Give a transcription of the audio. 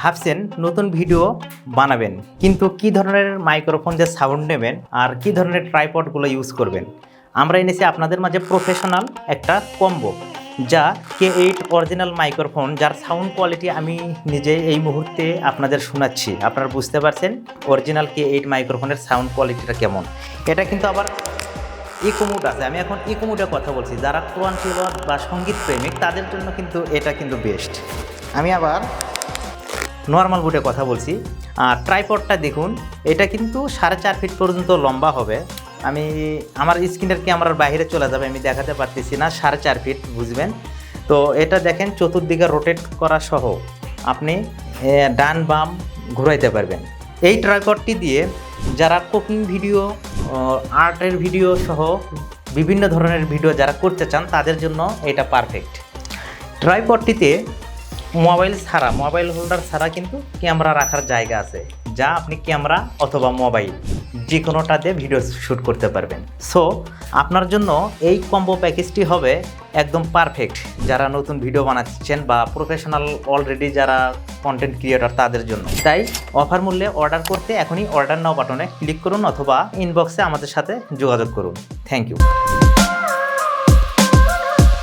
ভাবছেন নতুন ভিডিও বানাবেন। কিন্তু কি ধরনের মাইক্রোফোন যে সাউন্ড নেবেন আর কি ধরনের ট্রাইপডগুলো ইউজ করবেন? আমরা এনেছি আপনাদের মাঝে প্রফেশনাল একটা কম্বো যা কে এইট অরিজিনাল মাইক্রোফোন যার সাউন্ড কোয়ালিটি আমি নিজে এই মুহূর্তে আপনাদের শোনাচ্ছি। আপনারা বুঝতে পারছেন অরিজিনাল কে এইট মাইক্রোফোনের সাউন্ড কোয়ালিটিটা কেমন। এটা কিন্তু আবার ইকোমুড আছে। আমি এখন ইকোমুডে কথা বলছি। যারা কোরআন বা সংগীত প্রেমিক, তাদের জন্য কিন্তু এটা কিন্তু বেস্ট আমি আবার নর্মাল বুটে কথা বলছি। আর ট্রাইপডটা দেখুন, এটা কিন্তু সাড়ে চার ফিট পর্যন্ত লম্বা হবে। আমি, আমার স্ক্রিনের ক্যামেরার বাইরে চলে যাবে, আমি দেখাতে পারতেছি না, সাড়ে চার ফিট বুঝবেন? তো এটা দেখেন, চতুর্দিকে রোটেট করা সহ আপনি ডান বাম ঘুরাইতে পারবেন। এই ট্রাইপডটি দিয়ে যারা কুকিং ভিডিও আর্টের ভিডিও সহ বিভিন্ন ধরনের ভিডিও যারা করতে চান, তাদের জন্য এটা পারফেক্ট ট্রাইপডটিতে মোবাইল ছাড়া, মোবাইল হোল্ডার ছাড়া কিন্তু ক্যামেরা রাখার জায়গা আছে, যা আপনি ক্যামেরা অথবা মোবাইল যে কোনোটা দিয়ে ভিডিও শ্যুট করতে পারবেন। সো আপনার জন্য এই কম্বো প্যাকেজটি হবে একদম পারফেক্ট যারা নতুন ভিডিও বানাচ্ছেন বা প্রফেশনাল অলরেডি যারা কন্টেন্ট ক্রিয়েটর তাদের জন্য। তাই অফার মূল্যে অর্ডার করতে এখনই অর্ডার নাও বাটনে ক্লিক করুন অথবা ইনবক্সে আমাদের সাথে যোগাযোগ করুন। Thank you